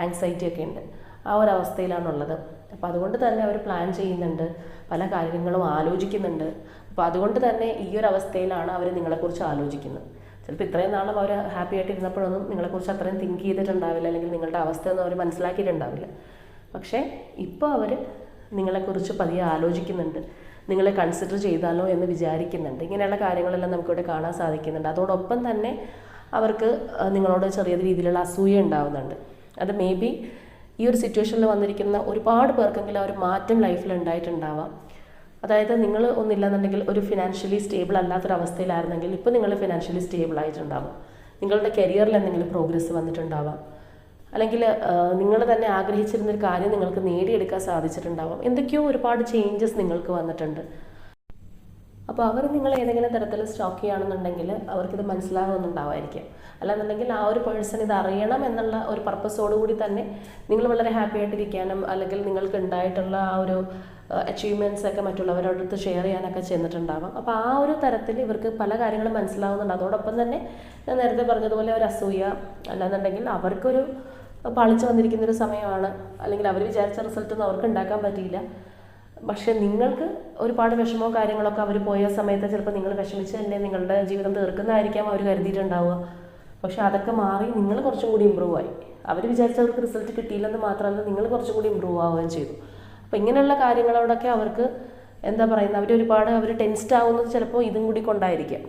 [SPEAKER 1] ആങ്സൈറ്റി ഒക്കെ ഉണ്ട് ആ ഒരു അവസ്ഥയിലാണുള്ളത് അപ്പോൾ അതുകൊണ്ട് തന്നെ അവർ പ്ലാൻ ചെയ്യുന്നുണ്ട് പല കാര്യങ്ങളും ആലോചിക്കുന്നുണ്ട് അപ്പോൾ അതുകൊണ്ട് തന്നെ ഈ ഒരു അവസ്ഥയിലാണ് അവർ നിങ്ങളെക്കുറിച്ച് ആലോചിക്കുന്നത് ചിലപ്പോൾ ഇത്രയും നാളും അവർ ഹാപ്പി ആയിട്ട് ഇരുന്നപ്പോഴൊന്നും നിങ്ങളെക്കുറിച്ച് അത്രയും തിങ്ക് ചെയ്തിട്ടുണ്ടാവില്ല അല്ലെങ്കിൽ നിങ്ങളുടെ അവസ്ഥയൊന്നും അവർ മനസ്സിലാക്കിയിട്ടുണ്ടാവില്ല പക്ഷേ ഇപ്പോൾ അവർ നിങ്ങളെക്കുറിച്ച് പതിയെ ആലോചിക്കുന്നുണ്ട് നിങ്ങളെ കൺസിഡർ ചെയ്താലോ എന്ന് വിചാരിക്കുന്നുണ്ട് ഇങ്ങനെയുള്ള കാര്യങ്ങളെല്ലാം നമുക്കിവിടെ കാണാൻ സാധിക്കുന്നുണ്ട് അതോടൊപ്പം തന്നെ അവർക്ക് നിങ്ങളോട് ചെറിയ രീതിയിലുള്ള അസൂയ ഉണ്ടാവുന്നുണ്ട് അത് മേ ബി ഈ ഒരു സിറ്റുവേഷനിൽ വന്നിരിക്കുന്ന ഒരുപാട് പേർക്കെങ്കിലും ആ ഒരു മാറ്റം ലൈഫിൽ ഉണ്ടായിട്ടുണ്ടാവാം അതായത് നിങ്ങൾ ഒന്നില്ലെന്നുണ്ടെങ്കിൽ ഒരു ഫിനാൻഷ്യലി സ്റ്റേബിൾ അല്ലാത്തൊരവസ്ഥയിലായിരുന്നെങ്കിൽ ഇപ്പോൾ നിങ്ങൾ ഫിനാൻഷ്യലി സ്റ്റേബിൾ ആയിട്ടുണ്ടാവും നിങ്ങളുടെ കരിയറിൽ എന്തെങ്കിലും പ്രോഗ്രസ് വന്നിട്ടുണ്ടാവാം അല്ലെങ്കിൽ നിങ്ങൾ തന്നെ ആഗ്രഹിച്ചിരുന്നൊരു കാര്യം നിങ്ങൾക്ക് നേടിയെടുക്കാൻ സാധിച്ചിട്ടുണ്ടാവാം എന്തൊക്കെയോ ഒരുപാട് ചേഞ്ചസ് നിങ്ങൾക്ക് വന്നിട്ടുണ്ട് അപ്പോൾ അവർ നിങ്ങൾ ഏതെങ്കിലും തരത്തിൽ സ്റ്റോക്ക് ചെയ്യുകയാണെന്നുണ്ടെങ്കിൽ അവർക്കിത് മനസ്സിലാകുന്നുണ്ടാവുമായിരിക്കും അല്ലാന്നുണ്ടെങ്കിൽ ആ ഒരു പേഴ്സൺ ഇത് അറിയണം എന്നുള്ള ഒരു കൂടി തന്നെ നിങ്ങൾ വളരെ ഹാപ്പി ആയിട്ടിരിക്കാനും അല്ലെങ്കിൽ നിങ്ങൾക്ക് ഉണ്ടായിട്ടുള്ള ആ ഒരു അച്ചീവ്മെൻറ്റ്സ് ഒക്കെ മറ്റുള്ളവരോടടുത്ത് ഷെയർ ചെയ്യാനൊക്കെ ചെന്നിട്ടുണ്ടാവാം അപ്പോൾ ആ ഒരു തരത്തിൽ ഇവർക്ക് പല കാര്യങ്ങളും മനസ്സിലാവുന്നുണ്ട് അതോടൊപ്പം തന്നെ ഞാൻ നേരത്തെ പറഞ്ഞതുപോലെ ഒരു അസൂയ അല്ലാന്നുണ്ടെങ്കിൽ അവർക്കൊരു പാളിച്ചു വന്നിരിക്കുന്നൊരു സമയമാണ് അല്ലെങ്കിൽ അവർ വിചാരിച്ച റിസൾട്ടൊന്നും അവർക്ക് ഉണ്ടാക്കാൻ പറ്റിയില്ല പക്ഷെ നിങ്ങൾക്ക് ഒരുപാട് വിഷമോ കാര്യങ്ങളൊക്കെ അവർ പോയ സമയത്ത് ചിലപ്പോൾ നിങ്ങൾ തന്നെ നിങ്ങളുടെ ജീവിതം തീർക്കുന്നതായിരിക്കാം അവർ കരുതിയിട്ടുണ്ടാവുക പക്ഷെ അതൊക്കെ മാറി നിങ്ങൾ കുറച്ചും കൂടി ഇമ്പ്രൂവ് ആയി അവർ അവർക്ക് റിസൾട്ട് കിട്ടിയില്ലെന്ന് മാത്രമല്ല നിങ്ങൾ കുറച്ചും കൂടി ഇമ്പ്രൂവ് ആവുകയും ചെയ്തു അപ്പോൾ ഇങ്ങനെയുള്ള കാര്യങ്ങളോടൊക്കെ അവർക്ക് എന്താ പറയുന്നത് അവർ ഒരുപാട് അവർ ടെൻസ്ഡ് ആവുന്നത് ചിലപ്പോൾ ഇതും കൂടി കൊണ്ടായിരിക്കാം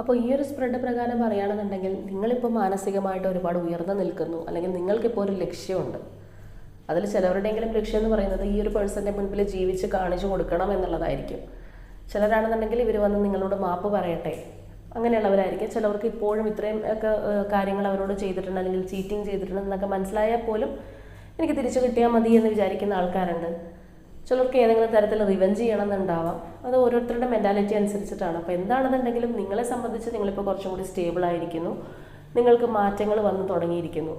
[SPEAKER 1] അപ്പോൾ ഈ ഒരു സ്പ്രെഡ് പ്രകാരം പറയുകയാണെന്നുണ്ടെങ്കിൽ നിങ്ങളിപ്പോൾ മാനസികമായിട്ട് ഒരുപാട് ഉയർന്നു നിൽക്കുന്നു അല്ലെങ്കിൽ നിങ്ങൾക്കിപ്പോൾ ഒരു ലക്ഷ്യമുണ്ട് അതിൽ ചിലവരുടെയെങ്കിലും ലക്ഷ്യം എന്ന് പറയുന്നത് ഈ ഒരു പേഴ്സന്റെ മുൻപിൽ ജീവിച്ച് കാണിച്ചു കൊടുക്കണം എന്നുള്ളതായിരിക്കും ചിലരാണെന്നുണ്ടെങ്കിൽ ഇവർ വന്ന് നിങ്ങളോട് മാപ്പ് പറയട്ടെ അങ്ങനെയുള്ളവരായിരിക്കും ചിലവർക്ക് ഇപ്പോഴും ഇത്രയും ഒക്കെ കാര്യങ്ങൾ അവരോട് ചെയ്തിട്ടുണ്ട് അല്ലെങ്കിൽ ചീറ്റിംഗ് ചെയ്തിട്ടുണ്ട് എന്നൊക്കെ മനസ്സിലായാൽ പോലും എനിക്ക് തിരിച്ചു കിട്ടിയാൽ മതി എന്ന് വിചാരിക്കുന്ന ആൾക്കാരുണ്ട് ചിലർക്ക് ഏതെങ്കിലും തരത്തിൽ റിവെഞ്ച് ചെയ്യണമെന്നുണ്ടാവാം അത് ഓരോരുത്തരുടെ മെൻറ്റാലിറ്റി അനുസരിച്ചിട്ടാണ് അപ്പോൾ എന്താണെന്നുണ്ടെങ്കിലും നിങ്ങളെ സംബന്ധിച്ച് നിങ്ങളിപ്പോൾ കുറച്ചും കൂടി സ്റ്റേബിൾ ആയിരിക്കുന്നു നിങ്ങൾക്ക് മാറ്റങ്ങൾ വന്നു തുടങ്ങിയിരിക്കുന്നു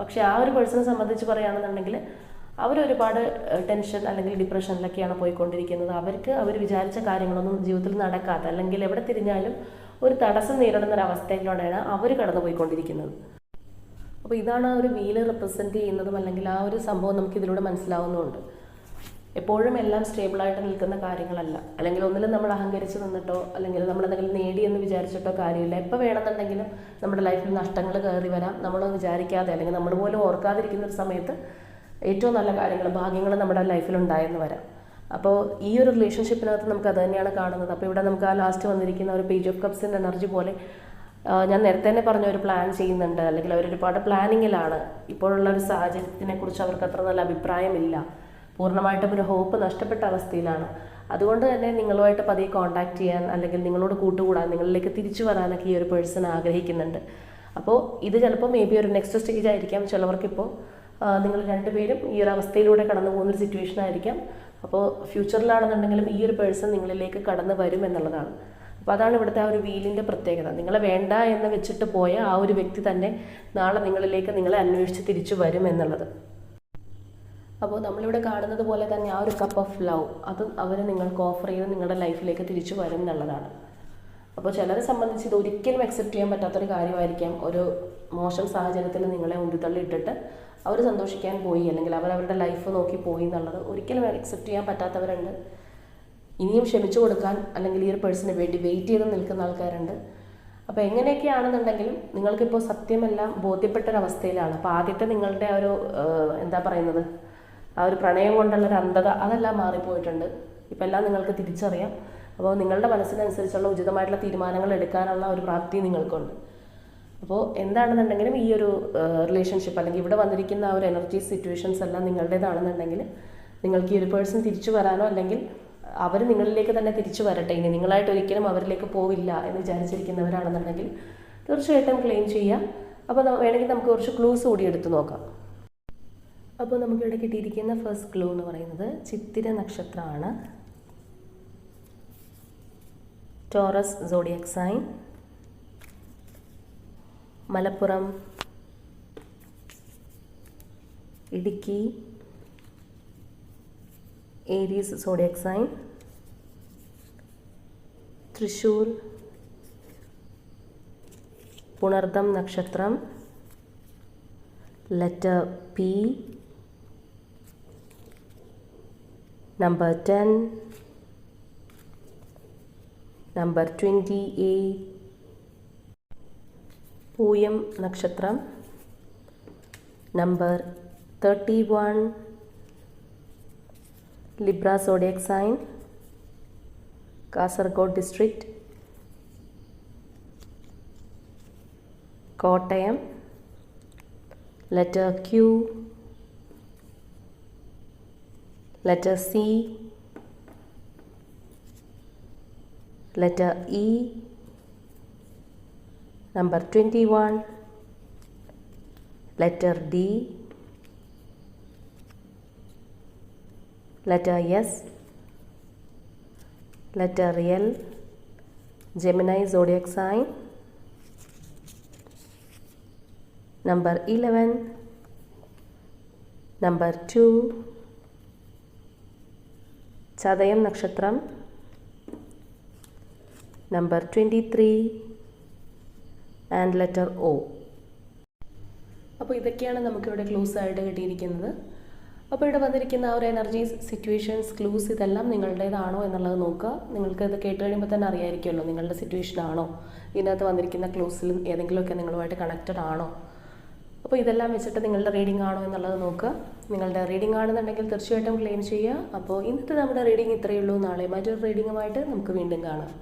[SPEAKER 1] പക്ഷെ ആ ഒരു പേഴ്സണെ സംബന്ധിച്ച് പറയുകയാണെന്നുണ്ടെങ്കിൽ അവരൊരുപാട് ടെൻഷൻ അല്ലെങ്കിൽ ഡിപ്രഷനിലൊക്കെയാണ് പോയിക്കൊണ്ടിരിക്കുന്നത് അവർക്ക് അവർ വിചാരിച്ച കാര്യങ്ങളൊന്നും ജീവിതത്തിൽ നടക്കാത്ത അല്ലെങ്കിൽ എവിടെ തിരിഞ്ഞാലും ഒരു തടസ്സം നേരിടുന്ന ഒരു അവസ്ഥയിലൂടെയാണ് അവർ കടന്നു പോയിക്കൊണ്ടിരിക്കുന്നത് അപ്പോൾ ഇതാണ് ആ ഒരു വീല് റെപ്രസെൻറ്റ് ചെയ്യുന്നതും അല്ലെങ്കിൽ ആ ഒരു സംഭവം നമുക്ക് ഇതിലൂടെ മനസ്സിലാവുന്നുമുണ്ട് എപ്പോഴും എല്ലാം സ്റ്റേബിളായിട്ട് നിൽക്കുന്ന കാര്യങ്ങളല്ല അല്ലെങ്കിൽ ഒന്നിലും നമ്മൾ അഹങ്കരിച്ച് നിന്നിട്ടോ അല്ലെങ്കിൽ നമ്മൾ എന്തെങ്കിലും നേടിയെന്ന് വിചാരിച്ചിട്ടോ കാര്യമില്ല എപ്പോൾ വേണമെന്നുണ്ടെങ്കിലും നമ്മുടെ ലൈഫിൽ നഷ്ടങ്ങൾ കയറി വരാം നമ്മൾ വിചാരിക്കാതെ അല്ലെങ്കിൽ നമ്മൾ പോലും ഓർക്കാതിരിക്കുന്ന ഒരു സമയത്ത് ഏറ്റവും നല്ല കാര്യങ്ങൾ ഭാഗ്യങ്ങൾ നമ്മുടെ ലൈഫിൽ ഉണ്ടായെന്ന് വരാം അപ്പോൾ ഈ ഒരു റിലേഷൻഷിപ്പിനകത്ത് നമുക്ക് അത് തന്നെയാണ് കാണുന്നത് അപ്പോൾ ഇവിടെ നമുക്ക് ആ ലാസ്റ്റ് വന്നിരിക്കുന്ന ഒരു പേജ് ഓഫ് കപ്സിൻ്റെ എനർജി പോലെ ഞാൻ നേരത്തെ തന്നെ പറഞ്ഞ ഒരു പ്ലാൻ ചെയ്യുന്നുണ്ട് അല്ലെങ്കിൽ അവരൊരുപാട് പ്ലാനിങ്ങിലാണ് ഇപ്പോഴുള്ള ഒരു സാഹചര്യത്തിനെക്കുറിച്ച് അവർക്ക് അത്ര നല്ല അഭിപ്രായമില്ല പൂർണ്ണമായിട്ടും ഒരു ഹോപ്പ് നഷ്ടപ്പെട്ട അവസ്ഥയിലാണ് അതുകൊണ്ട് തന്നെ നിങ്ങളുമായിട്ട് പതിയെ കോൺടാക്ട് ചെയ്യാൻ അല്ലെങ്കിൽ നിങ്ങളോട് കൂട്ടുകൂടാൻ നിങ്ങളിലേക്ക് തിരിച്ചു വരാനൊക്കെ ഈ ഒരു പേഴ്സൺ ആഗ്രഹിക്കുന്നുണ്ട് അപ്പോൾ ഇത് ചിലപ്പോൾ മേ ബി ഒരു നെക്സ്റ്റ് സ്റ്റേജ് ആയിരിക്കാം ചിലവർക്കിപ്പോൾ നിങ്ങൾ രണ്ടുപേരും ഈ ഒരു അവസ്ഥയിലൂടെ കടന്നു പോകുന്ന ഒരു സിറ്റുവേഷൻ ആയിരിക്കാം അപ്പോൾ ഫ്യൂച്ചറിലാണെന്നുണ്ടെങ്കിലും ഈ ഒരു പേഴ്സൺ നിങ്ങളിലേക്ക് കടന്നു വരും എന്നുള്ളതാണ് അപ്പോൾ അതാണ് ഇവിടുത്തെ ആ ഒരു വീലിൻ്റെ പ്രത്യേകത നിങ്ങളെ വേണ്ട എന്ന് വെച്ചിട്ട് പോയ ആ ഒരു വ്യക്തി തന്നെ നാളെ നിങ്ങളിലേക്ക് നിങ്ങളെ അന്വേഷിച്ച് തിരിച്ചു വരും എന്നുള്ളത് അപ്പോൾ നമ്മളിവിടെ കാണുന്നത് പോലെ തന്നെ ആ ഒരു കപ്പ് ഓഫ് ലവ് അത് അവർ നിങ്ങൾക്ക് ഓഫർ ചെയ്ത് നിങ്ങളുടെ ലൈഫിലേക്ക് തിരിച്ചു വരും എന്നുള്ളതാണ് അപ്പോൾ ചിലരെ സംബന്ധിച്ച് ഇത് ഒരിക്കലും അക്സെപ്റ്റ് ചെയ്യാൻ പറ്റാത്തൊരു കാര്യമായിരിക്കാം ഒരു മോശം സാഹചര്യത്തിൽ നിങ്ങളെ ഉന്തിത്തള്ളിയിട്ടിട്ട് അവർ സന്തോഷിക്കാൻ പോയി അല്ലെങ്കിൽ അവർ അവരുടെ ലൈഫ് നോക്കി പോയി എന്നുള്ളത് ഒരിക്കലും അക്സെപ്റ്റ് ചെയ്യാൻ പറ്റാത്തവരുണ്ട് ഇനിയും ക്ഷമിച്ചു കൊടുക്കാൻ അല്ലെങ്കിൽ ഈ ഒരു പേഴ്സണിന് വേണ്ടി വെയിറ്റ് ചെയ്ത് നിൽക്കുന്ന ആൾക്കാരുണ്ട് അപ്പോൾ എങ്ങനെയൊക്കെയാണെന്നുണ്ടെങ്കിലും നിങ്ങൾക്കിപ്പോൾ സത്യമെല്ലാം ബോധ്യപ്പെട്ടൊരവസ്ഥയിലാണ് അപ്പോൾ ആദ്യത്തെ നിങ്ങളുടെ ഒരു എന്താ പറയുന്നത് ആ ഒരു പ്രണയം കൊണ്ടുള്ള ഒരു അന്ധത അതെല്ലാം മാറിപ്പോയിട്ടുണ്ട് ഇപ്പം എല്ലാം നിങ്ങൾക്ക് തിരിച്ചറിയാം അപ്പോൾ നിങ്ങളുടെ മനസ്സിനനുസരിച്ചുള്ള ഉചിതമായിട്ടുള്ള തീരുമാനങ്ങൾ എടുക്കാനുള്ള ഒരു പ്രാപ്തി നിങ്ങൾക്കുണ്ട് അപ്പോൾ എന്താണെന്നുണ്ടെങ്കിലും ഈ ഒരു റിലേഷൻഷിപ്പ് അല്ലെങ്കിൽ ഇവിടെ വന്നിരിക്കുന്ന ആ ഒരു എനർജി സിറ്റുവേഷൻസ് എല്ലാം നിങ്ങളുടേതാണെന്നുണ്ടെങ്കിൽ നിങ്ങൾക്ക് ഈ ഒരു പേഴ്സൺ തിരിച്ചു വരാനോ അല്ലെങ്കിൽ അവർ നിങ്ങളിലേക്ക് തന്നെ തിരിച്ചു വരട്ടെ ഇനി നിങ്ങളായിട്ട് ഒരിക്കലും അവരിലേക്ക് പോവില്ല എന്ന് വിചാരിച്ചിരിക്കുന്നവരാണെന്നുണ്ടെങ്കിൽ തീർച്ചയായിട്ടും ക്ലെയിം ചെയ്യാം അപ്പോൾ വേണമെങ്കിൽ നമുക്ക് കുറച്ച് ക്ലൂസ് കൂടി എടുത്ത് നോക്കാം അപ്പോൾ നമുക്കിവിടെ കിട്ടിയിരിക്കുന്ന ഫസ്റ്റ് ക്ലൂ എന്ന് പറയുന്നത് ചിത്തിര നക്ഷത്രമാണ് Taurus zodiac sign Malappuram Idukki Aries zodiac sign Thrissur Punartham നക്ഷത്രം letter P number 10 number 20a poem nakshatram number 31 libra zodiac sign kasargod district kottayam letter q letter C, letter E, number 21, letter D, letter S, letter L, Gemini zodiac sign, number 11, number 2, Chathayam നക്ഷത്രം number twenty three and letter O അപ്പോൾ ഇതൊക്കെയാണ് നമുക്കിവിടെ clues ആയിട്ട് കിട്ടിയിരിക്കുന്നത് അപ്പോൾ ഇവിടെ വന്നിരിക്കുന്ന ആ ഒരു എനർജീസ് സിറ്റുവേഷൻസ് ക്ലൂസ് ഇതെല്ലാം നിങ്ങളുടേതാണോ എന്നുള്ളത് നോക്കുക നിങ്ങൾക്ക് ഇത് കേട്ട് കഴിയുമ്പോൾ തന്നെ അറിയായിരിക്കുമല്ലോ നിങ്ങളുടെ സിറ്റുവേഷൻ ആണോ ഇതിനകത്ത് വന്നിരിക്കുന്ന ക്ലൂസിൽ ഏതെങ്കിലുമൊക്കെ നിങ്ങളുമായിട്ട് കണക്റ്റഡ് ആണോ അപ്പോൾ ഇതെല്ലാം വെച്ചിട്ട് നിങ്ങളുടെ റീഡിംഗ് ആണോ എന്നുള്ളത് നോക്കുക നിങ്ങളുടെ റീഡിംഗ് ആണെന്നുണ്ടെങ്കിൽ തീർച്ചയായിട്ടും ക്ലെയിം ചെയ്യുക അപ്പോൾ ഇന്നത്തെ നമ്മുടെ റീഡിംഗ് ഇത്രയേ ഉള്ളൂ നാളെ മറ്റൊരു റീഡിങ്ങുമായിട്ട് നമുക്ക് വീണ്ടും കാണാം